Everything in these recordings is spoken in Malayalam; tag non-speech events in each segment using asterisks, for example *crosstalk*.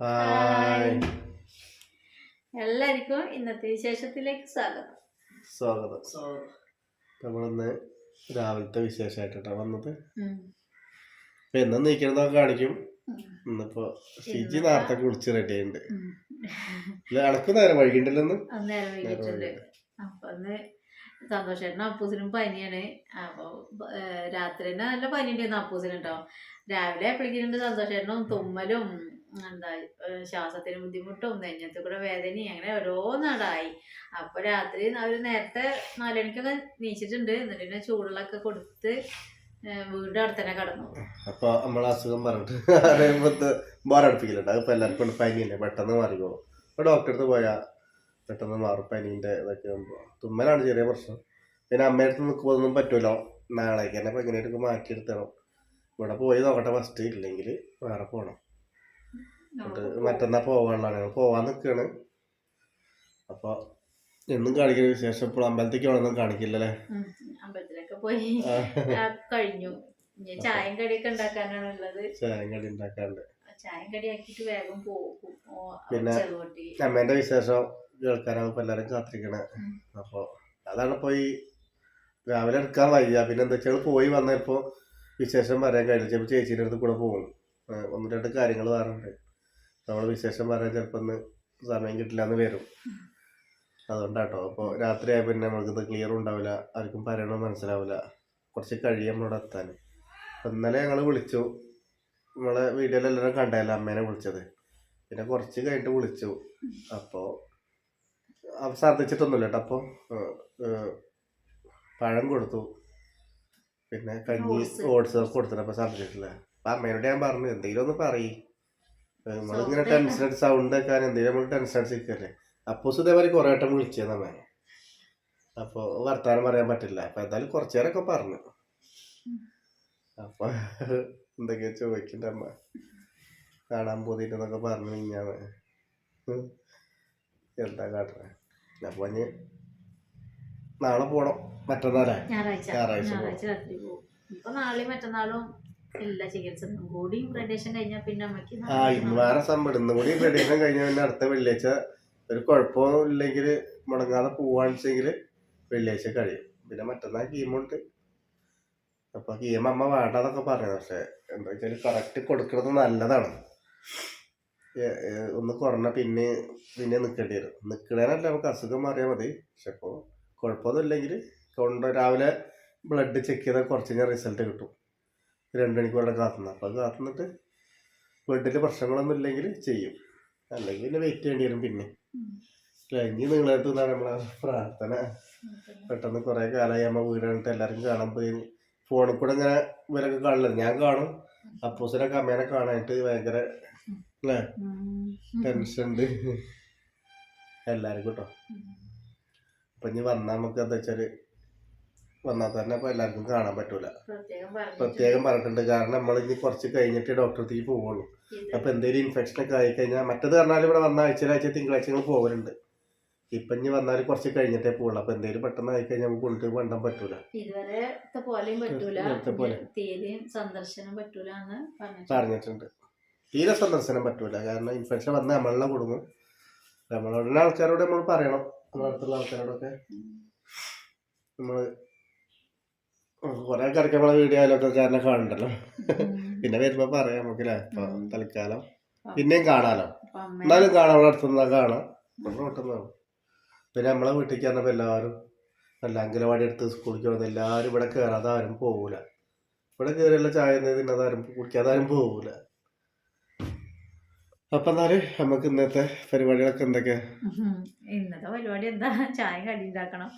ഹായ് എല്ലാവർക്കും ഇന്നത്തെ വിശേഷത്തിലേക്ക് സ്വാഗതം. സ്വാഗതം. നമ്മളിന്ന് രാവിലത്തെ വിശേഷമായിട്ടാണ് വന്നത്. ഉം. ഇപ്പൊ എന്നും നീക്കണതൊക്കെ കാണിക്കും. ഇന്നിപ്പോ ഷിജി നേരത്തെ കുളിച്ച് റെഡി ആയിട്ടുണ്ട്. അനക്ക് നേരം വൈകിണ്ടല്ലോ അപ്പൊ സന്തോഷേട്ടനും അപ്പൂസിനും പനിയാണ്. അപ്പൊ രാത്രി തന്നെ നല്ല പനി ഉണ്ടായിരുന്നു അപ്പൂസിനുണ്ടാവും രാവിലെ എപ്പോഴേക്കും സന്തോഷേട്ടനും തുമ്മലും എന്താ ശ്വാസത്തിന് ബുദ്ധിമുട്ടും നെഞ്ഞത്ത് കൂടെ വേദനയും അങ്ങനെ ഓരോന്നാടായി. അപ്പൊ രാത്രി അവർ നേരത്തെ നാലുമണിക്കൊക്കെ നീച്ചിട്ടുണ്ട്. എന്നിട്ട് പിന്നെ ചൂടുള്ളൊക്കെ കൊടുത്ത് വീടിന്റെ അവിടെ തന്നെ കടന്നു. അപ്പൊ നമ്മളെ അസുഖം പറഞ്ഞിട്ട് *laughs* ബോറടിപ്പിക്കലുണ്ട് അതിപ്പോ എല്ലാവർക്കും ഉണ്ട് പെട്ടെന്ന് മാറിക്കോളും. ഇപ്പൊ ഡോക്ടറെ അടുത്ത് പോയാ പെട്ടെന്ന് മാറും. പനീന്റെ ഇതൊക്കെ ആകുമ്പോ തുമ്മലാണ് ചെറിയ പ്രശ്നം. പിന്നെ അമ്മയുടെ അടുത്ത് നിൽക്കുമ്പോൾ ഒന്നും പറ്റൂലോ. നാളേക്ക് തന്നെ ഇപ്പൊ എങ്ങനെയൊക്കെ മാറ്റിയെടുത്തണം. ഇവിടെ പോയി നോക്കട്ടെ. ഫസ്റ്റ് ഇല്ലെങ്കിൽ വേറെ പോകണം എന്നിട്ട് മറ്റന്നാ ഞങ്ങൾ പോവാൻ നിൽക്കുകയാണ് അപ്പോൾ എന്നും കാണിക്കുന്ന വിശേഷം. ഇപ്പോൾ അമ്പലത്തേക്ക് വേണമെന്നും കാണിക്കില്ലല്ലേ? അമ്പലത്തിലൊക്കെ പോയി. കഴിഞ്ഞു. ഇനി ചായയും കടിയൊക്കെ ഉണ്ടാക്കാനാണ് ഉള്ളത്. ചായം കടി ഉണ്ടാക്കാറുണ്ട് ചായയും കടി ആക്കിയിട്ട് വേഗം പോകും. പിന്നെ അമ്മേന്റെ വിശേഷം കേൾക്കാനാണ് ഇപ്പൊ എല്ലാരും കാത്തിരിക്കണേ. അപ്പൊ അതാണ് ഇപ്പൊ ഈ രാവിലെ എടുക്കാൻ വയ്യ. പിന്നെ എന്താ വെച്ചാൽ പോയി വന്നപ്പോ വിശേഷം പറയാൻ കഴിഞ്ഞു ചിലപ്പോൾ ചേച്ചീന്റെ അടുത്ത് കൂടെ പോകും. ഒന്ന് രണ്ട് കാര്യങ്ങൾ പറയാറുണ്ട് നമ്മൾ വിശേഷം പറയാൻ ചിലപ്പോൾ ഒന്ന് സമയം കിട്ടില്ല എന്ന് വരും. അതുകൊണ്ടാട്ടോ. അപ്പോൾ രാത്രിയായ പിന്നെ നമുക്കിത് ക്ലിയർ ഉണ്ടാവില്ല. ആർക്കും പറയണോ മനസ്സിലാവില്ല. കുറച്ച് കഴിയും നമ്മളോട് എത്താൻ. അപ്പം ഇന്നലെ ഞങ്ങൾ വിളിച്ചു. നമ്മളെ വീഡിയോയിൽ എല്ലാവരും കണ്ടല്ലോ അമ്മേനെ വിളിച്ചത്. പിന്നെ കുറച്ച് കഴിഞ്ഞിട്ട് വിളിച്ചു. അപ്പോൾ അവ ഛർദ്ദിച്ചിട്ടൊന്നുമില്ല കേട്ടോ. അപ്പോൾ പഴം കൊടുത്തു. പിന്നെ കഞ്ഞി ഓട്സ്. കൊടുത്തിട്ട് അപ്പോൾ ശ്രദ്ധിച്ചിട്ടില്ല അപ്പം അമ്മേനോട് ഞാൻ പറഞ്ഞു എന്തെങ്കിലും ഒന്ന് പറയും. നമ്മളിങ്ങനെ ടെൻഷൻ *laughs* അടിച്ച് സൗണ്ട് വെക്കാൻ എന്തെങ്കിലും നമ്മൾ ടെൻഷൻ അടിച്ചിരിക്കല്ലേ അപ്പോൾ ഇതേമാതിരി കുറേ വട്ടം വിളിച്ചത് നമ്മെ അപ്പോൾ വർത്താനം പറയാൻ പറ്റില്ല. അപ്പം എന്തായാലും കുറച്ച് നേരമൊക്കെ പറഞ്ഞു. അപ്പൊ എന്തൊക്കെയാ ചോദിക്കണ്ട അമ്മ. കാണാൻ പോതിട്ടെന്നൊക്കെ പറഞ്ഞു കഴിഞ്ഞാൽ എന്താ കാട്ടണേ? അപ്പൊ ഞാൻ നാളെ പോണം. മറ്റന്നാളെ. ഞായറാഴ്ച. ഞായറാഴ്ച പോകും. ഇപ്പൊ നാളെയും മറ്റന്നാളും ഇല്ല ചികിത്സ ഒന്നും കൂടിയും റേഡിയേഷൻ കഴിഞ്ഞാൽ പിന്നെ അമ്മയ്ക്ക് ആ ഇന്ന് വേറെ സംഭവം ഇന്നും കൂടി റെഡിഷൻ കഴിഞ്ഞ പിന്നെ അടുത്ത വെള്ളിയാഴ്ച ഒരു കുഴപ്പമൊന്നും ഇല്ലെങ്കിൽ മുടങ്ങാതെ പോവാന്ന് വെച്ചെങ്കിൽ വെള്ളിയാഴ്ച കഴിയും. പിന്നെ മറ്റന്നാൾ കീമുണ്ട് അപ്പൊ കീമ അമ്മ വേണ്ടെന്നൊക്കെ പറയുന്നത് പക്ഷെ എന്താ വെച്ചാൽ കറക്റ്റ് കൊടുക്കുന്നത് നല്ലതാണ്. ഒന്ന് കുറഞ്ഞ പിന്നെ പിന്നെ നിൽക്കേണ്ടി വരും. നിൽക്കണേനല്ല നമുക്ക് അസുഖം മാറിയാൽ മതി. പക്ഷെ ഇപ്പോൾ കുഴപ്പമൊന്നും ഇല്ലെങ്കിൽ കൊണ്ട് രാവിലെ ബ്ലഡ് ചെക്ക് ചെയ്താൽ കുറച്ച് കഴിഞ്ഞാൽ റിസൾട്ട് കിട്ടും. രണ്ട് മണിക്കൂടെ കാത്തുനിന്ന്. അപ്പോൾ അത് കാത്തുനിന്നിട്ട് വീട്ടിൽ പ്രശ്നങ്ങളൊന്നും ഇല്ലെങ്കിൽ ചെയ്യും. അല്ലെങ്കിൽ പിന്നെ വെയിറ്റ് ചെയ്യേണ്ടി വരും പിന്നെ. കഴിഞ്ഞ് നിങ്ങളടുത്ത് നിന്നാണ് നമ്മളെ പ്രാർത്ഥന. പെട്ടെന്ന് കുറേ കാലമായി നമ്മൾ വീടാണിട്ട് എല്ലാവരും കാണാൻ പോയി. ഫോണിൽ കൂടെ ഇങ്ങനെ ഇവരൊക്കെ കാണില്ല ഞാൻ കാണും. അപ്പൂസിനൊക്കെ അമ്മേനെ കാണാനായിട്ട് ഭയങ്കര അല്ലേ? ടെൻഷൻ ഉണ്ട്. എല്ലാവർക്കും കേട്ടോ. അപ്പം ഇനി വന്നാൽ നമുക്ക് എന്താ വെച്ചാൽ വന്നാൽ തന്നെ അപ്പോൾ എല്ലാവർക്കും കാണാൻ പറ്റൂല. പ്രത്യേകം പറഞ്ഞിട്ടുണ്ട്. കാരണം നമ്മൾ ഇനി കുറച്ച് കഴിഞ്ഞിട്ട് ഡോക്ടറെ അടുത്തേക്ക് പോവുള്ളൂ അപ്പൊ എന്തെങ്കിലും ഇൻഫെക്ഷൻ ഒക്കെ ആയി കഴിഞ്ഞാൽ മറ്റത് പറഞ്ഞാൽ ഇവിടെ വന്ന ആഴ്ച ആഴ്ച തിങ്കളാഴ്ചകൾ പോകലുണ്ട്. ഇപ്പൊ ഇനി വന്നാൽ കുറച്ച് കഴിഞ്ഞിട്ടേ പോകുള്ളൂ അപ്പൊ എന്തെങ്കിലും പെട്ടെന്ന് ആയി കഴിഞ്ഞാൽ നമുക്ക് കൊണ്ടുപോയി കൊണ്ടാൻ പറ്റൂല. ഇതുവരെ പോലെയും പറ്റൂല. തീരെയും സന്ദർശനം പറ്റൂല പറഞ്ഞിട്ടുണ്ട്. തീരെ സന്ദർശനം പറ്റൂല. കാരണം ഇൻഫെക്ഷൻ വന്ന നമ്മളെ കൊടുക്കും നമ്മളോടുള്ള ആൾക്കാരോട് നമ്മൾ പറയണം. നമ്മളടുത്തുള്ള അടുത്തുള്ള ആൾക്കാരോടൊക്കെ നമ്മൾ കുറെ ആൾക്കാർക്ക് നമ്മളെ വീഡിയോ ആയാലൊക്കെ കാരണം കാണണ്ടല്ലോ പിന്നെ വരുമ്പോ പറയാം നമുക്കല്ലേ? തൽക്കാലം. പിന്നെയും കാണാലോ? എന്നാലും കാണാം അവിടെ അടുത്തുനിന്നാ കാണാം. നമ്മുടെ വീട്ടിൽ പിന്നെ നമ്മളെ വീട്ടിലേക്ക് വന്നപ്പോൾ എല്ലാവരും നല്ല അങ്കലവാടി എടുത്ത് സ്കൂളിലേക്ക് വന്നത് എല്ലാവരും ഇവിടെ കയറാതെ ആരും പോകൂല ഇവിടെ കയറിയുള്ള ചായ തിന്നാതെ ആരും കുടിക്കാതെ ആരും പോകൂല അപ്പൊ എന്നാൽ നമുക്ക് ഇന്നത്തെ പരിപാടികളൊക്കെ എന്തൊക്കെ. ഇന്നത്തെ പരിപാടി എന്താ? ചായ കടി ഉണ്ടാക്കണം.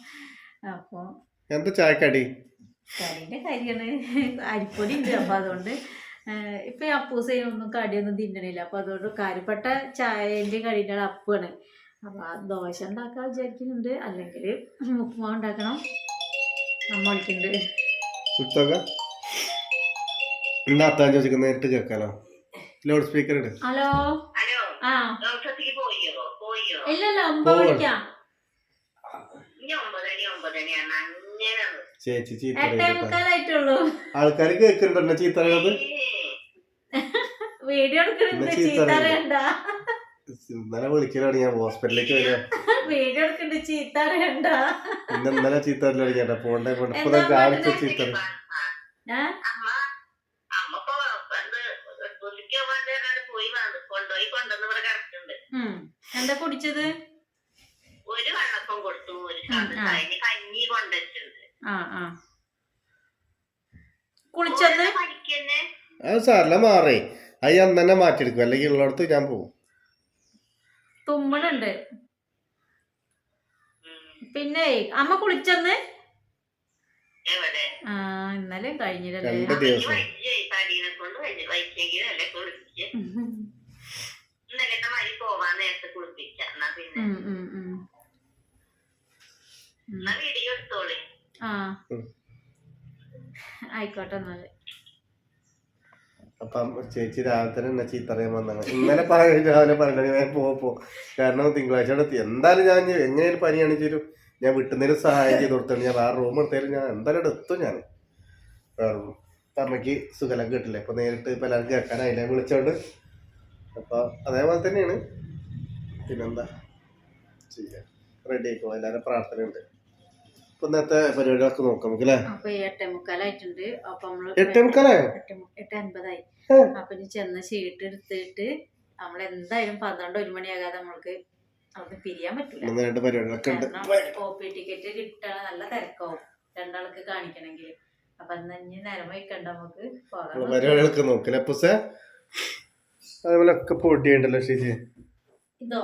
അപ്പൊ എന്താ ചായക്കടി? കടീന്റെ കാര്യമാണ് അരിപ്പൊടി ഉണ്ട് അപ്പൊ അതുകൊണ്ട് ഇപ്പം ഇപ്പൊ ഒന്നും കടിയൊന്നും തിന്നണില്ല. അപ്പൊ അതുകൊണ്ട് കാര്യപ്പെട്ട ചായന്റെ കടീന്റെ അപ്പാണ് അപ്പൊ ആ ദോശ ഉണ്ടാക്കാൻ വിചാരിക്കുന്നുണ്ട്. അല്ലെങ്കിൽ ഉപ്പുമാ ഉണ്ടാക്കണം. അമ്മ വിളിക്കുന്നുണ്ട്. നേരിട്ട് കേൾക്കാലോ. ലൗഡ് സ്പീക്കർ ഇട് ഹലോ? ഹലോ. ആ. ഇല്ലല്ലോ പോയോ പോയോ ഇല്ലല്ല ഒമ്പത് പോവാണ്. വിളിക്കാം. ഇനി ഒമ്പതണി ഒമ്പതണിയാണ് ചേച്ചി ചീത്ത ആൾക്കാർ കേൾക്കുന്നുണ്ടോ ചീത്ത വീഡിയോ അറിയണ്ട. അറിയണ്ട. ഇന്നലെ വിളിക്കലാണ് ഞാൻ ഹോസ്പിറ്റലിലേക്ക് വരിക വീഡിയോ എടുക്കണ്ട് ചീത്ത അറിയണ്ട. ഇന്ന് ഇന്നലെ ചീത്ത തുടങ്ങിയാ പോണ്ടേ പോണ്ട. കാണിച്ച ചീത്ത. എന്താ കുടിച്ചത്? ഒരു വെള്ളപ്പം കൊടുത്തു ഒരു കഴിഞ്ഞ് കഞ്ഞി കൊണ്ടുവച്ചിട്ടുണ്ട്. ആ ആ. കുളിച്ചത്? പഠിക്കന്നെ അത് സാറില്ല മാറേ. അത് ഞാൻ തന്നെ മാറ്റിയെടുക്കും. അല്ലെങ്കിൽ ഉള്ളിടത്ത് ഞാൻ പോകും തുമ്മണുണ്ട് പിന്നെ അമ്മ കുളിച്ചന്ന്? ആ ഇന്നലെ കഴിഞ്ഞില്ലല്ലേ. രണ്ട് ദിവസം. പോവാൻ നേരത്തെ കുളിപ്പിച്ച എന്നാ പിന്നെ. ആ. ഉം. ആയിക്കോട്ടെ എന്നാൽ. അപ്പം ചേച്ചി രാവിലെ തന്നെ എന്നെ ചീത്ത അറിയാൻ വന്നാണ് ഇന്നലെ പറഞ്ഞു രാവിലെ പറഞ്ഞു ഞാൻ പോ കാരണം തിങ്കളാഴ്ച എത്തി. എന്തായാലും ഞാൻ എങ്ങനെയൊരു എങ്ങനെയാലും പനിയാണ് ചേരും ഞാൻ വിട്ടുന്നതിന് സഹായം ചെയ്ത് കൊടുത്താണ് ഞാൻ വേറെ റൂം എടുത്താലും ഞാൻ എന്തായാലും ഇവിടെ എത്തും ഞാൻ. വേറെ റൂം അമ്മയ്ക്ക് സുഖലം കിട്ടില്ല? അപ്പൊ നേരിട്ട് ഇപ്പൊ എല്ലാവരും കേൾക്കാനായില്ല? വിളിച്ചോണ്ട്. അപ്പൊ അതേപോലെ തന്നെയാണ്. പിന്നെന്താ? ചെയ്യാം. റെഡി ആയിക്കോളാം. എല്ലാവരും പ്രാർത്ഥനയുണ്ട്. ഇന്നത്തെ പരിപാടികളൊക്കെ നോക്കാം നമുക്ക് അല്ലേ അപ്പൊ എട്ടേ മുക്കാലായിട്ടുണ്ട് അപ്പൊ നമ്മൾ എട്ടേ മുക്കാലായോ എട്ട് അൻപതായി. അപ്പൊ ഇനി ചെന്ന് ഷീട്ട് എടുത്തിട്ട് നമ്മൾ എന്തായാലും പന്ത്രണ്ട് ഒരു മണിയാകാതെ നമ്മൾക്ക് അവിടെ പിരിയാൻ പറ്റില്ല രണ്ട് പരിപാടികളൊക്കെ ഉണ്ട്. ഒ പി ടിക്കറ്റ് കിട്ടാൻ നല്ല തിരക്കാവും. രണ്ടാൾക്ക് കാണിക്കണമെങ്കിൽ. അപ്പൊ അന്ന് ഇനി നേരം വയ്ക്കണ്ട നമുക്ക് പരിപാടികളൊക്കെ നോക്കില്ല പുസ അതേപോലെ ഒക്കെ പൊടിയുണ്ടല്ലോ ശരി ഇതോ.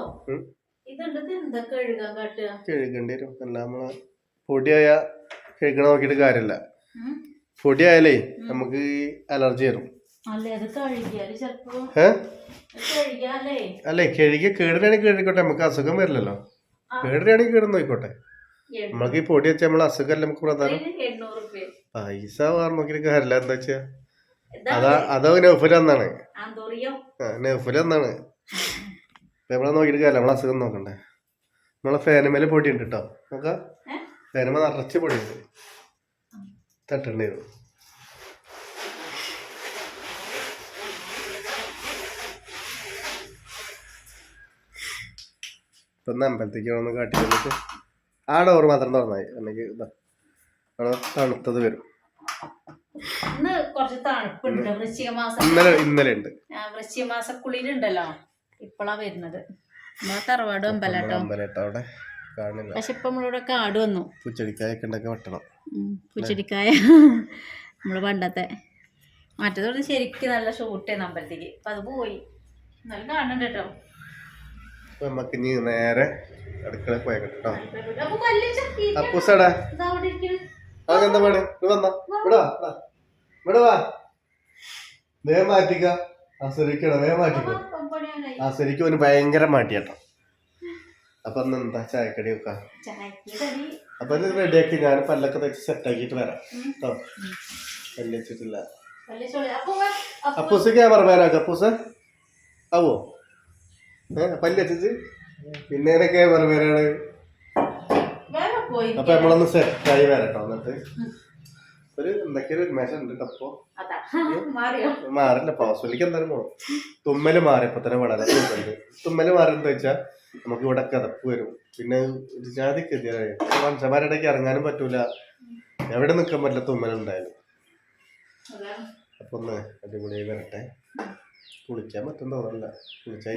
ഇതുണ്ട്. ഇത് എന്താ കഴുകാൻ കാട്ടുക? കഴുകേണ്ടി വരും. എല്ലാം നമ്മൾ പൊടിയായ കഴിക്കണ നോക്കിയിട്ട് കാര്യമില്ല. പൊടിയായാലേ നമുക്ക് അലർജി വരും. അല്ലേ കഴുകിയ കേടിനാണെങ്കിൽ കേടിക്കോട്ടെ നമുക്ക് അസുഖം വരില്ലല്ലോ. കേടിനാണെങ്കിൽ കേട് നോക്കിക്കോട്ടെ. നമുക്ക് നമ്മൾക്ക് ഈ പൊടി വെച്ചാൽ നമ്മളെ അസുഖമല്ല നമുക്ക് പ്രധാനം? പൈസ വേറെ നോക്കിയിട്ട് കാര്യമില്ല എന്താ വെച്ചാ? അതാ അതോ നെഫുലന്നാണ് നൗഫൽ എന്നാണ് നമ്മളെ നോക്കിയിട്ട് കാര്യമില്ല നമ്മളെ അസുഖം നോക്കണ്ടേ. നമ്മളെ ഫാനുമേലെ പൊടി ഉണ്ട് കേട്ടോ നോക്കാം. ഏ? ഫാനുമേ നിറച്ച് പൊടിയുണ്ട് തട്ടേണ്ടി ഇപ്പം അമ്പലത്തേക്ക് ഒന്ന് കാട്ടി വന്നിട്ട് ആ ഡോർ മാത്രം തുറന്നായി അല്ലെങ്കിൽ ഇതാ അവിടെ തണുത്തത് വരും. ഇന്ന് കുറച്ച് തണുപ്പുണ്ട്. വൃശ്ചിക മാസം ഇന്നലെ ഇന്നലെ ഉണ്ട്. വൃശ്ചിക മാസ കുളിരുണ്ടല്ലോ ഇപ്പളാ വരുന്നത്. നമ്മളെ തറവാട് അമ്പലാട്ടോ അമ്പലേട്ടോ അവിടെ. കാണില്ല പക്ഷെ ഇപ്പൊ നമ്മളിവിടെ കാട് വന്നു. പുച്ചടിക്കായൊക്കെ ഉണ്ടൊക്കെ വെട്ടണം പുച്ചടിക്കായ. നമ്മൾ പണ്ടത്തെ. മറ്റേതോട് ശരിക്കും നല്ല ഷൂട്ട് ചെയ്യുന്ന അമ്പലത്തേക്ക് അപ്പൊ അത് പോയി. നല്ല കാണുന്നുണ്ട് കേട്ടോ. നമുക്ക് ഇനി നേരെ അടുക്കള പോയേക്കട്ടെ കേട്ടോ. അപ്പൊ അപ്പൂസടാ. എന്താ പണി ഇത് വന്നോ? ഇവിടെ വാ വാ. ഇവിടെ വാ. വേഗം മാറ്റിക്ക. വേഗം മാറ്റിക്കോ. പമ്പണിയാണായി. ആസ്വദിക്കും അവന് ഭയങ്കര മാറ്റിയാട്ടോ അപ്പൊ എന്താ ചായക്കടി. വെക്കാം അപ്പൊ ഇത് ആക്കി ഞാൻ പല്ലൊക്കെ തെച്ച് സെറ്റ് ആക്കിട്ട് വരാം. കേട്ടോ പല്ല് വെച്ചിട്ടില്ല. അപ്പൂസ് ക്യാമറമാനാക്ക അപ്പൂസ്. ആവോ? ഏ പല്ല് വെച്ചിട്ട്? പിന്നെ ക്യാമറമാനാണ്? അപ്പൊ നമ്മളൊന്ന് സെറ്റ് ആയി വരട്ടോ എന്നിട്ട്. ഒരു എന്തൊക്കെയൊരു ഉന്മേഷം ഉണ്ട് അപ്പോ *laughs* മാറില്ല ഹോസ്പിറ്റലിലേക്ക് എന്തായാലും പോകും തുമ്മൽ മാറി ഇപ്പൊ തന്നെ വളരെ തുമ്മൽ മാറി എന്താ വെച്ചാൽ നമുക്ക് ഇവിടെ കതപ്പ് വരും. പിന്നെ ഒരു ജാതി ഗതിയായി മനുഷ്യന്മാരുടെ ഇടയ്ക്ക് ഇറങ്ങാനും പറ്റൂല. എവിടെ നിൽക്കാൻ പറ്റില്ല തുമ്മലുണ്ടായാലും. അപ്പൊ ഒന്ന് അടിപൊളിയായി വരട്ടെ. കുളിക്കാൻ പറ്റും തോന്നല്ല കുളിച്ചാൽ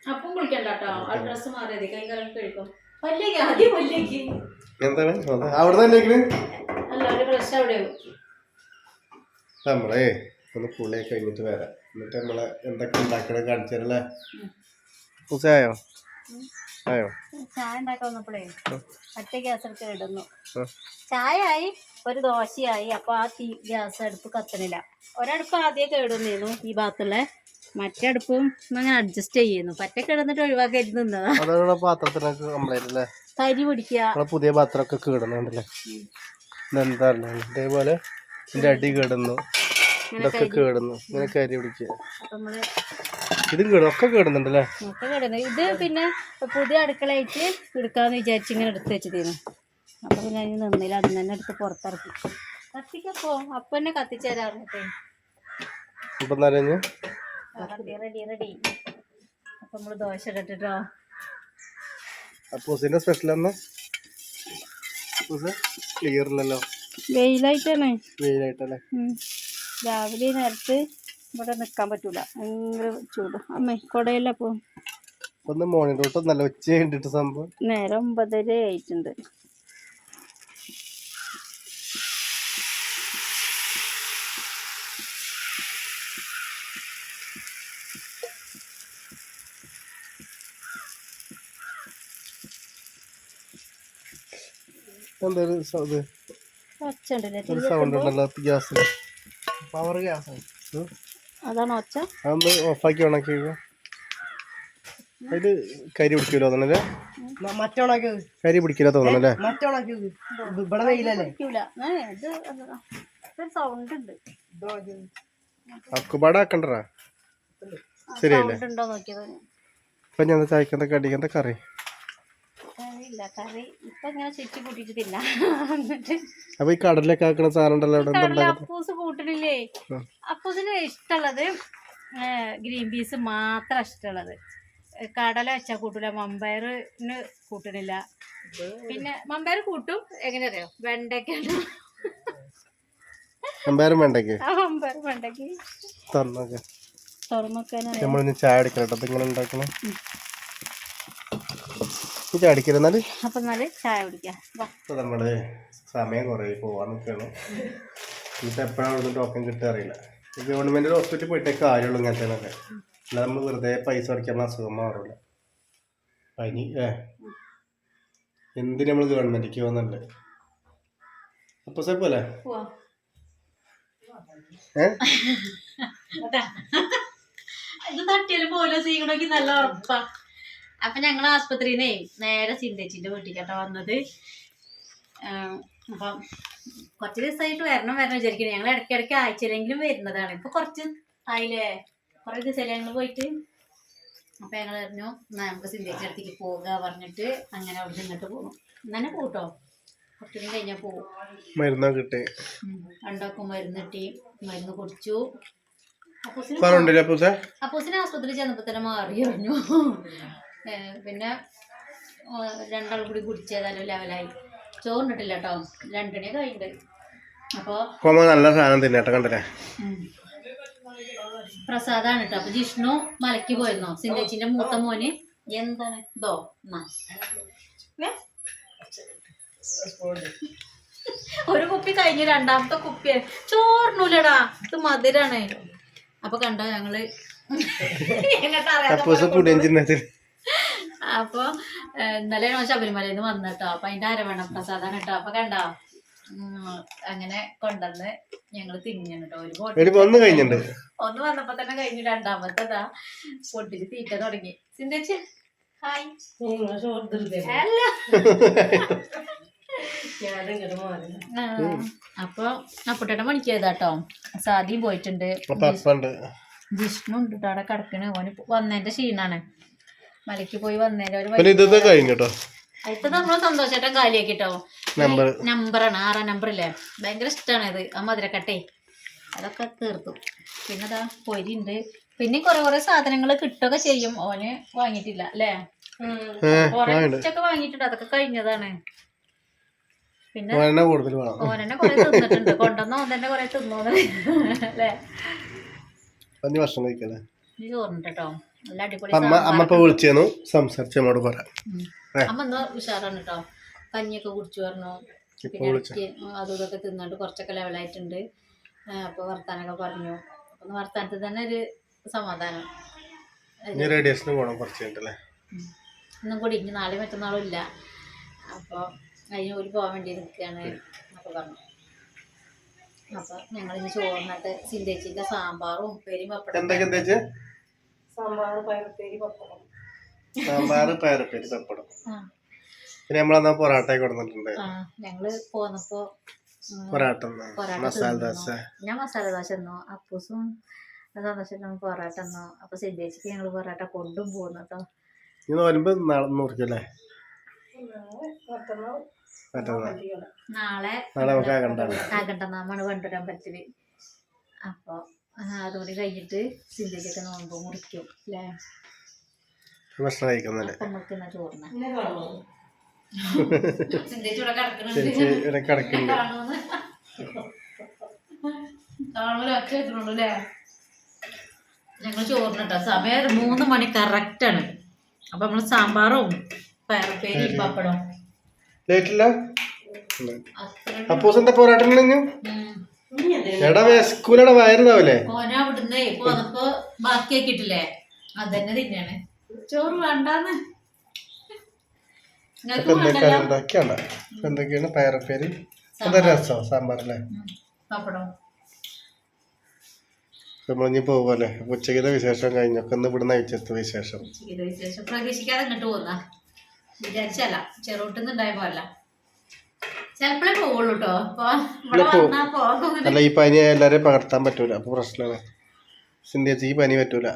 അപ്പം കുളിക്കണ്ട കേട്ടോ. ആ ഡ്രസ് മാറിയത് കൈ കഴിക്കും പല്ലേക്ക് ആദ്യം പല്ലേക്ക് എന്താണ് അവിടെ തന്നെ? അല്ല ഒരു ബ്രഷ് അവിടെ നമ്മളെ ഒന്ന് കുളിയൊക്കെ കഴിഞ്ഞിട്ട് വരാം. എന്നിട്ട് നമ്മളെ എന്തൊക്കെ ഉണ്ടാക്കണ കാണിച്ചാലേ ആയോ ആയോ? ചായ ഉണ്ടാക്കാൻ വന്നപ്പോഴേ ഒറ്റ ഗ്യാസ് എടുത്ത് ഇടുന്നു. ചായ ആയി ഒരു ദോശയായി അപ്പൊ ആ തീ ഗ്യാസ് അടുപ്പ് കത്തണില്ല. ഒരടുപ്പ് ആദ്യം കേടുന്നേനു ഈ ഭാഗത്തുള്ള. മറ്റേ അടുപ്പും അങ്ങനെ അഡ്ജസ്റ്റ് ചെയ്യുന്നു. പറ്റ കിടന്നിട്ട് ഒഴിവാക്കി നിന്നതാ. അതവിടെ പാത്രത്തിനൊക്കെ കംപ്ലൈന്റ് അല്ലേ പിടിക്കുക. പുതിയ പാത്രമൊക്കെ കേടുന്നുണ്ടല്ലേ ഇതെന്താ ഇതേപോലെ ഇതിന്റെ അടി കേടുന്നു. ഇതൊക്കെ കേടുന്നു. ഇങ്ങനെ കരി പിടിക്കുക. ഇതും ഒക്കെ കേടുന്നുണ്ടല്ലേ? ഒക്കെ കേടുന്നു. ഇത് പിന്നെ പുതിയ അടുക്കളയായിട്ട് എടുക്കാന്ന് വിചാരിച്ച് ഇങ്ങനെ എടുത്ത് വെച്ചതേനു അപ്പൊ പിന്നെ അതിന് നിന്നില്ല. അത് തന്നെ എടുത്ത് പുറത്തിറക്കി. കത്തിക്കപ്പോ. അപ്പൊ തന്നെ കത്തിച്ചു തരാറുണ്ട് അപ്പം റെഡി റെഡി അപ്പൊ നമ്മൾ ദോശ ഇട്ടിട്ടോ. അപ്പൂസിന്റെ സ്പെഷ്യൽ എന്നാ ക്ലിയർ ഇല്ലല്ലോ? വെയിലായിട്ടാണ്. വെയിലായിട്ടല്ലേ. രാവിലെ നേരത്ത് ഇവിടെ നിൽക്കാൻ പറ്റൂല. ഭയങ്കര ചൂട്. അമ്മേ കൊടയല്ല പോ ഒന്ന് മോർണിംഗ് റൂട്ട് നല്ല ഉച്ച കണ്ടിട്ട് സംഭവം. നേരം ഒമ്പതര ആയിട്ടുണ്ട്. സൗണ്ട് ഉണ്ടല്ലോ ഗ്യാസിൽ പവർ ഗ്യാസ്. അതാണ് ഒച്ച. അതൊന്ന് ഓഫാക്കി ഉണക്കി ഇത് കരി പിടിക്കൂലോ തോന്നല്ലേ മറ്റോണാക്കി കരി പിടിക്കില്ല തോന്നല്ലേ മറ്റോണാക്കി ഇവിടെ വെയിലല്ലേ? സൗണ്ട് ഉണ്ട്. ശരിയല്ലേ? സൗണ്ട് ഉണ്ടോ നോക്കിയത് ഇപ്പൊ ഞാൻ ചായക്കെന്തൊക്കെ കടിക്കെന്താ കറി? കറിയില്ല. കറി ഇപ്പൊ ഇങ്ങനെ ചുറ്റി കൂട്ടിട്ട് തിന്നാ. എന്നിട്ട് അപ്പൊ ഈ കടലിലൊക്കെ ആക്കണ സാധനം ഉണ്ടല്ലോ അവിടെ എന്താ കടല ഉണ്ടാക്കുന്നത് അപ്പൂസ് കൂട്ടണില്ലേ അപ്പൂസിന് ഇഷ്ടമുള്ളത് ഗ്രീൻ പീസ് മാത്രം ഇഷ്ടമുള്ളത്. കടല വെച്ചാൽ കൂട്ടില്ല മമ്പയറിന് കൂട്ടണില്ല. പിന്നെ മമ്പയർ കൂട്ടും എങ്ങനെ അറിയോ വെണ്ടയ്ക്ക? എമ്പാരും വേണ്ടേക്ക് ആ മമ്പയർ വെണ്ടയ്ക്ക് തുറന്നൊക്കാനറിയാം നമ്മളിന്ന് ചായ എടുക്കണം കേട്ടോ ഇങ്ങനെ ഉണ്ടാക്കണം. അടിക്കലെന്നാൽ അപ്പൊ എന്നാൽ ചായ കുടിക്കാം. ഇപ്പൊ നമ്മൾ സമയം കുറേ പോവാൻ നിൽക്കണം ഇനിയിപ്പോൾ എപ്പോഴാണ് അവിടുന്ന് ടോക്കൺ കിട്ടുക അറിയില്ല. ഈ ഗവൺമെന്റ് ഹോസ്പിറ്റലിൽ പോയിട്ടേ കാര്യമുള്ളൂ ഇങ്ങനത്തേനൊക്കെ അല്ല നമ്മൾ വെറുതെ പൈസ അടിക്കാൻ അസുഖം മാറില്ല പനി ഏ എന്തിനു നമ്മൾ ഗവൺമെന്റിക്ക് പോകുന്നുണ്ട്? അപ്പൊ സെപ്പല്ലേ ഏ? ഇത് തട്ടിയാലും പോലെ സീകണമെങ്കിൽ നല്ല ഉറപ്പാ. അപ്പൊ ഞങ്ങൾ ആസ്പത്രിന്നേ നേരെ ചിന്തിച്ചിട്ട് വീട്ടിലേക്കാട്ടോ വന്നത്. അപ്പൊ കുറച്ച് ദിവസമായിട്ട് വരണം വരണം വിചാരിക്കണം ഞങ്ങൾ ഇടയ്ക്കിടയ്ക്ക് ആഴ്ചയിലെങ്കിലും വരുന്നതാണ്. ഇപ്പൊ കുറച്ച് ആയില്ലേ? കുറെ ദിവസമല്ലേ ഞങ്ങൾ പോയിട്ട്? അപ്പൊ ഞങ്ങൾ പറഞ്ഞു "എന്നാ നമുക്ക് സിന്ധിയുടെ അടുത്തേക്ക് പോകുക പറഞ്ഞിട്ട് അങ്ങനെ അവിടെ ഇങ്ങോട്ട് പോകും എന്നെ പോട്ടോ. കുറച്ചുകൂടി കഴിഞ്ഞാൽ പോകും കിട്ടി രണ്ടൊക്കെ മരുന്ന് കിട്ടി. മരുന്ന് കുടിച്ചു. അപ്പൂസിന് പറഞ്ഞില്ലേ അപ്പൂസേ? ആസ്പത്രി ചെന്നപ്പോ തന്നെ മാറി അറിഞ്ഞു പിന്നെ രണ്ടാൾ കൂടി കുടിച്ചേതായാലും ലെവലായി ചോറിനിട്ടില്ല കേട്ടോ രണ്ടണി കഴിഞ്ഞിട്ട്. അപ്പോൾ കോമ നല്ല സാധനം തിന്നേട്ടോ കണ്ടല്ലേ? പ്രസാദാണ് കേട്ടോ അപ്പൊ ജിഷ്ണു മലക്ക് പോയിരുന്നോ? സിന്ധേച്ചിന്റെ മൂത്ത മോന്. എന്താണ്? ഇതോ? ഒരു കുപ്പി കഴിഞ്ഞു രണ്ടാമത്തെ കുപ്പി. ചോറിനൂലടാ. ഇത് മധുരാണ്. അപ്പൊ കണ്ടോ ഞങ്ങൾ? എങ്ങോട്ട് അപ്പൊ ഏഹ്, ഇന്നലെ ഞാൻ ശബരിമലയിൽ നിന്ന് വന്നിട്ടോ. കേട്ടോ അപ്പൊ അതിന്റെ അരവണ പ്രസാദാണ് കേട്ടോ അപ്പൊ കണ്ടോ? അങ്ങനെ കൊണ്ടുവന്ന് ഞങ്ങൾ കേട്ടോ ഒരു ഒരു ഒന്ന് കഴിഞ്ഞിട്ടുണ്ട് ഒന്ന് വന്നപ്പോ തന്നെ കഴിഞ്ഞു രണ്ടാമത്തേതാ. പൊട്ടിച്ച് തീറ്റ തുടങ്ങി. സിന്ധിച്ച് ഹായ്. അല്ല അപ്പൊ അപ്പുട്ടേട്ടൻ പണിക്ക് ചെയ്താട്ടോ സാദിയും പോയിട്ടുണ്ട്. ജിഷ്ണു ഉണ്ട് അവിടെ കിടക്കണ്. ഓന് വന്നതിന്റെ ക്ഷീണാണ്. മലയ്ക്ക് പോയി പിന്നെ ഇതൊക്കെ കഴിഞ്ഞു കേട്ടോ ഇപ്പൊ നമ്മൾ സന്തോഷേട്ടൻ കാലിയാക്കിട്ടോ? നമ്പർ. നമ്പറാണ് ആറാം നമ്പർ ഇല്ലേ ഭയങ്കര ഇഷ്ടമാണ് ഇത് ആ മധുരക്കട്ടെ. അതൊക്കെ തീർത്തു. പിന്നെ അതാ പൊരി ഉണ്ട് പിന്നെ കുറെ കുറെ സാധനങ്ങൾ കിട്ടുകയൊക്കെ ചെയ്യും. ഓന് വാങ്ങിട്ടില്ല അല്ലേ? കുറെ ഒക്കെ വാങ്ങിയിട്ടുണ്ട്. അതൊക്കെ കഴിഞ്ഞതാണ്. പിന്നെ ഓനെ കൂടുതൽ വേണം. ഓനെന്നെ കൊറേ തിന്നിട്ടുണ്ട്. കൊണ്ടുവന്ന ഓൻ തന്നെ കൊറേ തിന്നോന്ന്. അല്ലേ? ചോറുണ്ട് കേട്ടോ അമ്മ അമ്മ ഇപ്പൊ വിളിച്ചു സംസാരിച്ചു നമ്മോട് പറയാം അമ്മ എന്നാ ഉഷാറാണ് കേട്ടോ കഞ്ഞിയൊക്കെ കുടിച്ചു പറഞ്ഞു. പിന്നെ ഇടയ്ക്ക് അതും ഇതൊക്കെ തിന്നിട്ട് കുറച്ചൊക്കെ ലെവലായിട്ടുണ്ട് അപ്പോൾ വർത്താനൊക്കെ പറഞ്ഞു. അപ്പം വർത്താനത്തിൽ തന്നെ ഒരു സമാധാനം. റേഡിയേഷന് പോകണം കുറച്ച് കഴിഞ്ഞിട്ടല്ലേ ഇന്നും കൂടി ഇനി നാളെ മറ്റന്നാളും ഇല്ല. അപ്പോൾ അതിന് ഒരു പോകാൻ വേണ്ടി നിൽക്കുകയാണ് എന്നൊക്കെ പറഞ്ഞു. അപ്പോൾ ഞങ്ങളിന്ന് ചോറിനകത്ത് സിന്തേച്ചിന്റെ സാമ്പാറും ഉപ്പേരിയും പപ്പടം എന്തൊക്കെ എന്താ വെച്ചാ സാമ്പാർ പയറുപ്പേരി പപ്പടം ആ പിന്നെ നമ്മളന്നാ പൊറാട്ട കൊടുത്തിട്ടുണ്ട് ആ ഞങ്ങൾ പോന്നപ്പോ പൊറാട്ട മസാല. ദോശ ഞാൻ മസാല ദോശ തന്നു അപ്പൂസും സന്തോഷം പൊറാട്ട തന്നു അപ്പൊ സിദ്ധേച്ചിക്ക് ഞങ്ങൾ പൊറാട്ട കൊണ്ടും പോകുന്നു കേട്ടോ നാളെ മുറിക്കല്ലേ മറ്റന്നാ നാളെ നാളെ നമുക്ക് ആകണ്ടാണ് ആകണ്ടനാമാണ് വണ്ടൂരമ്പലത്തിൽ അപ്പൊ അതുകൂടി കഴിഞ്ഞിട്ട് സിന്ധിക്കൊക്കെ നോക്കുമ്പോൾ മുറിക്കും അല്ലേ ഭക്ഷണം കഴിക്കുന്നല്ലേ? ചോറിന. *laughs* ഞങ്ങൾ ചോറിനിട്ടോ. സമയം മൂന്ന് മണി കറക്റ്റാണ് അപ്പൊ നമ്മൾ സാമ്പാറും പയറുപ്പേരി പപ്പടം അപ്പൂസിന്റെ പോരാട്ടം എടാ സ്കൂലടെ വയറുതാവല്ലേ വിടുന്നേ അവിടുന്ന് പോന്നപ്പോ ബാക്കിയാക്കിട്ടില്ലേ അതന്നെ തിന്നാണ്. ചോറ് വേണ്ടാന്ന്. അപ്പൊ നിങ്ങക്ക് എന്തൊക്കെ വേണ്ടല്ലോ? ഉണ്ടാക്കിയാണ്ട അപ്പൊ എന്തൊക്കെയാണ് പയറപ്പേര്? എന്താ രസം സാമ്പാറല്ലേ നമ്മളിഞ്ഞ് പോവല്ലേ അപ്പൊ വിശേഷം കഴിഞ്ഞൊക്കെ ഒന്ന് ഇവിടുന്ന് നയിച്ചെത്ത വിശേഷം. പ്രതീക്ഷിക്കാതെ ഇങ്ങോട്ട് പോകുന്ന വിചാരിച്ചല്ല. ചെറുട്ടുന്നുണ്ടായ പോല ചിലപ്പോഴേ പോവുള്ളൂ കേട്ടോ അല്ല ഈ പനി എല്ലാരെയും പകർത്താൻ പറ്റൂല. അപ്പൊ പ്രശ്നമാണ് സിന്ധിയച്ചി ഈ പനി പറ്റൂല.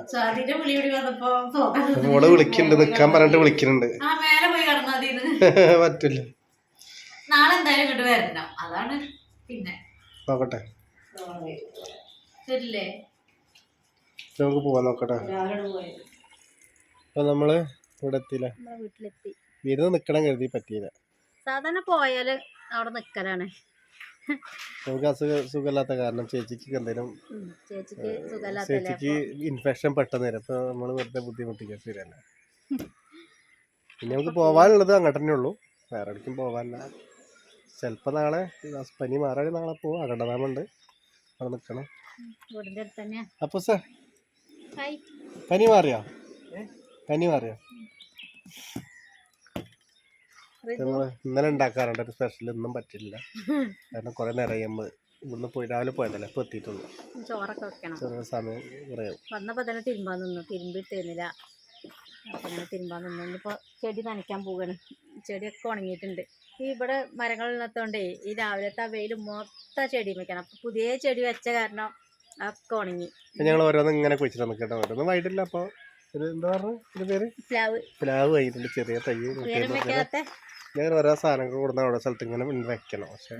മോൾ വിളിക്കുന്നുണ്ട് നിക്കാൻ പറഞ്ഞിട്ട് വിളിക്കുന്നുണ്ട് പറ്റൂല മേലെ പോയി കിടന്നാ മതി *laughs* പറ്റില്ല നാളെ എന്തായാലും ഇങ്ങോട്ട് വരണം. അതാണ് പിന്നെ. നോക്കട്ടെ. നമുക്ക് പോവാൻ നോക്കട്ടെ. അപ്പൊ നമ്മൾ ഇവിടെ എത്തിയില്ല വീട്ടിലെത്തി. വിരുന്ന് നിക്കണം കരുതി പറ്റിയില്ല. സാധാരണ പോയാൽ അവിടെ നിക്കലാണ്. നമുക്ക് അസുഖ സുഖമില്ലാത്ത കാരണം ചേച്ചിക്ക് എന്തെങ്കിലും ചേച്ചിക്ക് സുഖമില്ലാത്തല്ലേ ചേച്ചിക്ക് ഇൻഫെക്ഷൻ പെട്ടെന്ന് വരും. അപ്പൊ നമ്മൾ വെറുതെ ബുദ്ധിമുട്ടിക്കുക ശരിയല്ല? *laughs* പിന്നെ നമുക്ക് പോവാനുള്ളത് അങ്ങോട്ട് തന്നെ ഉള്ളൂ. വേറെ എവിടേക്കും പോവാനില്ല. ചിലപ്പോൾ നാളെ പനി മാറാതെ നാളെ പോവാം. അകണ്ടതാമുണ്ട് അവിടെ നിൽക്കണം വീടിന്റെ അടുത്ത് തന്നെയാ. അപ്പൊ സാർ ഹായ് പനി മാറിയോ? പനി മാറിയോ? നമ്മൾ ഇന്നലെ ഉണ്ടാക്കാറുണ്ട് ഒരു സ്പെഷ്യൽ ഒന്നും പറ്റില്ല. കാരണം കുറേ നേരം നമ്മൾ ഇവിടുന്ന് പോയി രാവിലെ പോയതല്ലേ ഇപ്പൊ എത്തിയിട്ടുള്ളൂ. ചോറൊക്കെ വെക്കണം. ചെറിയ സമയം കുറേ വന്നപ്പോൾ തന്നെ തിരുമ്പാൻ നിന്നു. തിരുമ്പിട്ടിരുന്നില്ല അപ്പം അങ്ങനെ തിരുമ്പാൻ നിന്നു. ഇനിയിപ്പോൾ ചെടി നനയ്ക്കാൻ പോവുകയാണ് ചെടിയൊക്കെ ഉണങ്ങിയിട്ടുണ്ട്. ഈ ഇവിടെ മരങ്ങളില്ലാത്തതുകൊണ്ടേ ഈ രാവിലത്തെ ആ വെയിൽ മൊത്തം ചെടി വെക്കണം അപ്പം പുതിയ ചെടി വെച്ച കാരണം ഒക്കെ ഉണങ്ങി. ഞങ്ങൾ ഓരോന്നും ഇങ്ങനെ കുഴിച്ചിട്ട് നിൽക്കട്ടെ ഓരോന്നും വൈകിട്ടില്ല അപ്പോൾ ഒരു എന്താ പറഞ്ഞു? പേര്? പ്ലാവ്. പ്ലാവ് കഴിഞ്ഞിട്ടുണ്ട്. ചെറിയ തൈ ഉയരം വെക്കാത്ത ഞാൻ ഓരോ സാധനങ്ങൾ കൊടുക്കുന്ന ഓരോ സ്ഥലത്ത് ഇങ്ങനെ വെക്കണം. പക്ഷെ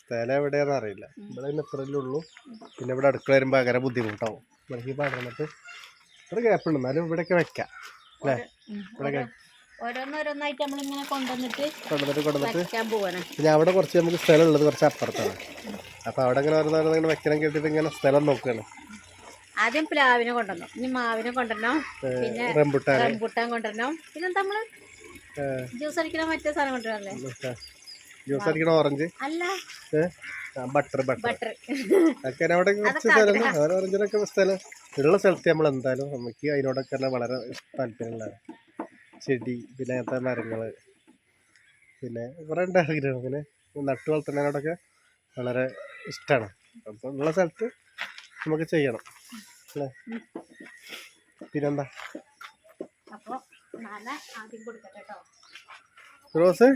സ്ഥലം എവിടെയാന്ന് അറിയില്ല. ഇവിടെ പിന്നെ ഇത്രയല്ലേ ഉള്ളൂ. പിന്നെ ഇവിടെ അടുക്കള വരുമ്പോൾ ഭയങ്കര ബുദ്ധിമുട്ടാവും. നമുക്ക് ഈ പടർന്നിട്ട് ഇവിടെ ഗ്യാപ്പുണ്ട് എന്നാലും ഇവിടെയൊക്കെ വെക്കാം. അല്ലേ? ഇവിടെ ഓരോ- ഓരോന്നോരോന്നായിട്ട് നമ്മളിങ്ങനെ കൊണ്ടുവന്നിട്ട് കൊണ്ടുവന്നിട്ട് പിന്നെ അവിടെ കുറച്ച് നമുക്ക് സ്ഥലം ഉള്ളത് കുറച്ച് അപ്പുറത്താണ്. അപ്പോൾ അവിടെ ഇങ്ങനെ ഓരോന്നോരോന്ന് ഇങ്ങനെ വെക്കണം കേട്ടിട്ട് ഇങ്ങനെ സ്ഥലം നോക്കുകയാണ് ആദ്യം പ്ലാവിനെ കൊണ്ടുവന്നു. ഇനി മാവിനെ കൊണ്ടുവരണം. പിന്നെ റംബുട്ടാൻ റംബുട്ടാൻ കൊണ്ടുവരണം. പിന്നെ നമ്മൾ ജ്യൂസ് അടിക്കണ മറ്റേ സാധനം കൊണ്ടുവരല്ലേ ജ്യൂസ് അടിക്കണ ഓറഞ്ച്? അല്ല. Butter butter. ഒക്കെ അവിടെ കുറച്ച് സ്ഥലം അങ്ങനെ ഓറഞ്ചിനൊക്കെ സ്ഥലം. ഉള്ള സ്ഥലത്ത് നമ്മൾ എന്തായാലും നമുക്ക് അതിനോടൊക്കെ തന്നെ വളരെ താല്പര്യമുള്ളതാണ് ചെടി പിന്നെ അങ്ങനത്തെ മരങ്ങൾ പിന്നെ കുറേ ഉണ്ട് ആഗ്രഹം. അങ്ങനെ നട്ടു വളർത്തുന്നതിനോടൊക്കെ വളരെ ഇഷ്ടമാണ്. അപ്പം ഉള്ള സ്ഥലത്ത് നമുക്ക് ചെയ്യണം. അല്ലേ? പിന്നെന്താ? അപ്പൊ നന ആദ്യം കൊടുക്കട്ടെ കേട്ടോ റോസ്?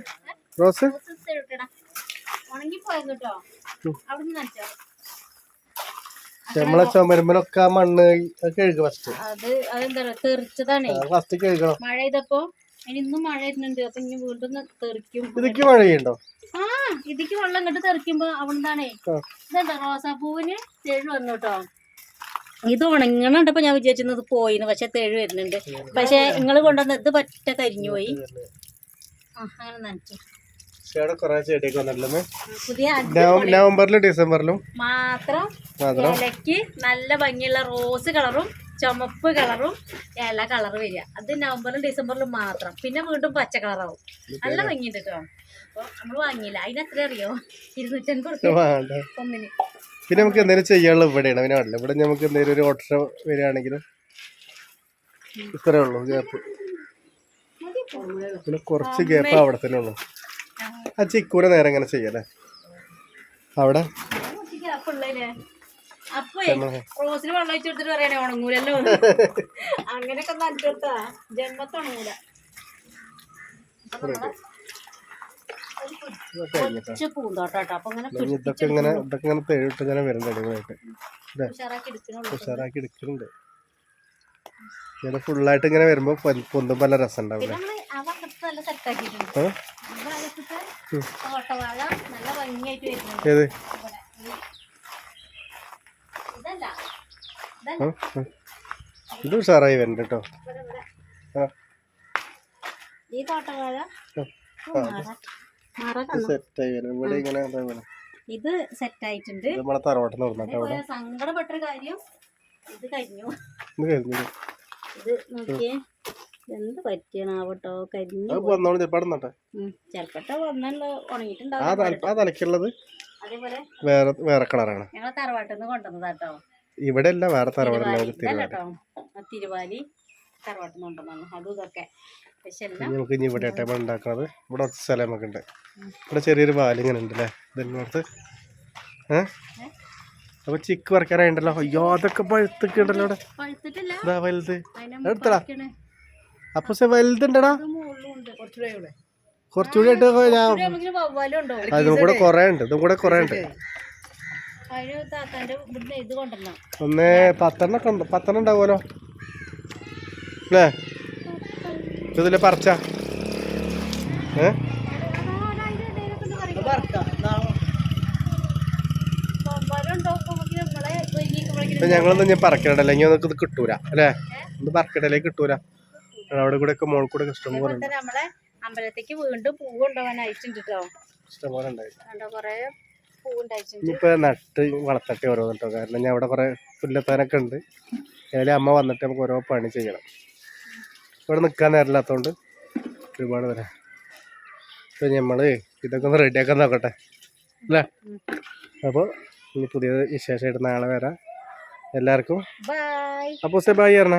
റോസ്? നമ്മളെ ചുമരുമ്പലൊക്കെ ആ മണ്ണ് കഴുകും ഫസ്റ്റ് അത് അതെന്താ തെറിച്ചതാണേ. ഫസ്റ്റ് കഴുകണം. മഴ ചെയ്തപ്പോ ഇനി ഇന്നും മഴ വരുന്നുണ്ട്. അപ്പൊ ഇനി വീണ്ടും ഒന്ന് തെറിക്കും. ഇതൊക്കെ മഴ ആ ഇതിക്ക് വെള്ളം ഇങ്ങോട്ട് തെറിക്കുമ്പോ അവിടുന്നാണേ. ഇതെന്താ റോസാപ്പൂവിന് തെഴു വന്നു കേട്ടോ ഇത് ഉണങ്ങണണ്ടപ്പോ ഞാൻ വിചാരിച്ചിരുന്നത് പോയിന്ന് പക്ഷെ തെഴു വരുന്നുണ്ട്. പക്ഷെ നിങ്ങൾ കൊണ്ടുവന്ന ഇത് പറ്റ കരിഞ്ഞു പോയി അങ്ങനെ നനച്ചു. നവംബറിലും ഡിസംബറിലും. മാത്രം ഇലക്ക് നല്ല ഭംഗിയുള്ള റോസ് കളറും ചുമപ്പ് കളറും ഇല കളർ വരിക. അത് നവംബറിലും ഡിസംബറിലും മാത്രം. പിന്നെ വീണ്ടും പച്ച കളറാവും. നല്ല ഭംഗിയുണ്ട് കേട്ടോ. അപ്പൊ നമ്മൾ വാങ്ങിയില്ല. അതിനെത്ര അറിയോ? ഇരുന്നൂറ്റൻപത് ഒന്നിന്. പിന്നെ നമുക്ക് എന്തെങ്കിലും ചെയ്യാനുള്ള ഇവിടെയാണ് പിന്നെ വേണ്ട ഇവിടെ നമുക്ക് എന്തെങ്കിലും ഒരു ഓട്ടോ വരികയാണെങ്കിൽ ഇത്രേ ഉള്ളൂ ഗ്യാപ്പ് പിന്നെ കുറച്ച് ഗ്യാപ്പ് അവിടെ തന്നെ ഉള്ളൂ. ആ ചിക്കൂടെ നേരെ ഇങ്ങനെ ചെയ്യല്ലേ അവിടെ? അപ്പൊ നമ്മളെ റോസിന് വെള്ളം ഒഴിച്ചു കൊടുത്തിട്ട് പറയാനേ ഉണങ്ങൂലല്ലോ. *laughs* അങ്ങനെയൊക്കെ നനച്ചു കൊടുത്താ ജന്മത്ത് ഉണങ്ങൂല അപ്പൊ നമ്മളെ ഇതൊക്കെ കഴിഞ്ഞിട്ടാ കൊച്ചു അപ്പൊ ഇങ്ങനെ ഇതൊക്കെ ഇങ്ങനെ ഇതൊക്കെ ഇങ്ങനെ തേടിട്ട് ഇങ്ങനെ വരുന്നുണ്ട് അടിപൊളിയായിട്ട് ഉഷാറാക്കി എടുക്കുന്നുണ്ട് ഇങ്ങനെ ഫുള്ളായിട്ട് ഇങ്ങനെ വരുമ്പോൾ പൊന്തും നല്ല രസം ഏത്. ഇത് ഉഷാറായി വരുന്നുണ്ട് കേട്ടോ. ഈ തോട്ടവാഴ ഇത് സെറ്റ് ആയിട്ടുണ്ട് സങ്കടപ്പെട്ടൊരു കാര്യം. ഇത് കഴിഞ്ഞു ഇത് നോക്കിയേ. എന്ത് പറ്റിയണാവട്ടോ കരിഞ്ഞു ചിലപ്പോ ആ തലക്കുള്ളത് അതേപോലെ വേറെ വേറെ കളറാണ്. ഞങ്ങളെ തറവാട്ടിൽ നിന്ന് കൊണ്ടുവന്നതാട്ടോ. ഇവിടെ അല്ല വേറെ തിരുവാലി. തറവാട്ടിൽ നിന്ന് കൊണ്ടുവന്നു അതും ഇതൊക്കെ. നമുക്ക് ഇനി ഇവിടെ ടേബിൾ ഉണ്ടാക്കണത്. ഇവിടെ കുറച്ച് സ്ഥലം നമുക്ക് ഉണ്ട് ഇവിടെ ചെറിയൊരു വാലിങ്ങനെ ഇങ്ങനെ ഉണ്ട് അല്ലേ ഇതിനോടത്ത് ഏ? അപ്പൊ ചിക്ക് പറിക്കാനായിട്ടുണ്ടല്ലോ അയ്യോ അതൊക്കെ പഴുത്തൊക്കെ ഉണ്ടല്ലോ ഇവിടെ വലുത്. എടുത്തടാ. അപ്പൊ വലുതുണ്ടടാ. കുറച്ചുകൂടി ആയിട്ട് ഞാൻ അതും കൂടെ കൊറേ ഉണ്ട്. ഇതും കൂടെ കൊറേ ഉണ്ട്. ഒന്നേ പത്തെണ്ണൊക്കെ ഉണ്ട്. പത്തെണ്ണം ഉണ്ടാവുമല്ലോ. അല്ലേ? ഇതിൽ പറിച്ച? ഏ? ഞങ്ങളൊന്നും ഞാൻ പറക്കണ്ട അല്ലെങ്കിൽ നമുക്ക് ഇത് കിട്ടൂല. അല്ലേ? ഇത് പറക്കടലേക്ക് കിട്ടൂല. അവിടെ കൂടെ ഒക്കെ മോൾ കൂടെ ഇഷ്ടം പോലെ നമ്മളെ അമ്പലത്തേക്ക് വീണ്ടും കൊണ്ടുപോകാനായിട്ടുണ്ട് കേട്ടോ. ഇഷ്ടം പോലെ ഉണ്ടായിട്ടുണ്ട്. ഇനിയിപ്പോ നട്ട് വളർത്തട്ടെ ഓരോന്നിട്ടോ. കാരണം ഞാൻ അവിടെ കുറെ പുല്ലത്താനൊക്കെ ഉണ്ട്. ഏതായാലും അമ്മ വന്നിട്ട് നമുക്ക് ഓരോ പണി ചെയ്യണം. ഇവിടെ നിൽക്കാൻ നേരമില്ലാത്തതുകൊണ്ട് ഒരുപാട് വരാം ഇപ്പൊ നമ്മൾ ഇതൊക്കെ ഒന്ന് റെഡിയാക്കാൻ നോക്കട്ടെ. അല്ലേ? അപ്പോൾ ഇനി പുതിയ വിശേഷമായിട്ട് നാളെ വരാം. എല്ലാവർക്കും. ബൈ അപ്പോൾ ബായി പറഞ്ഞ?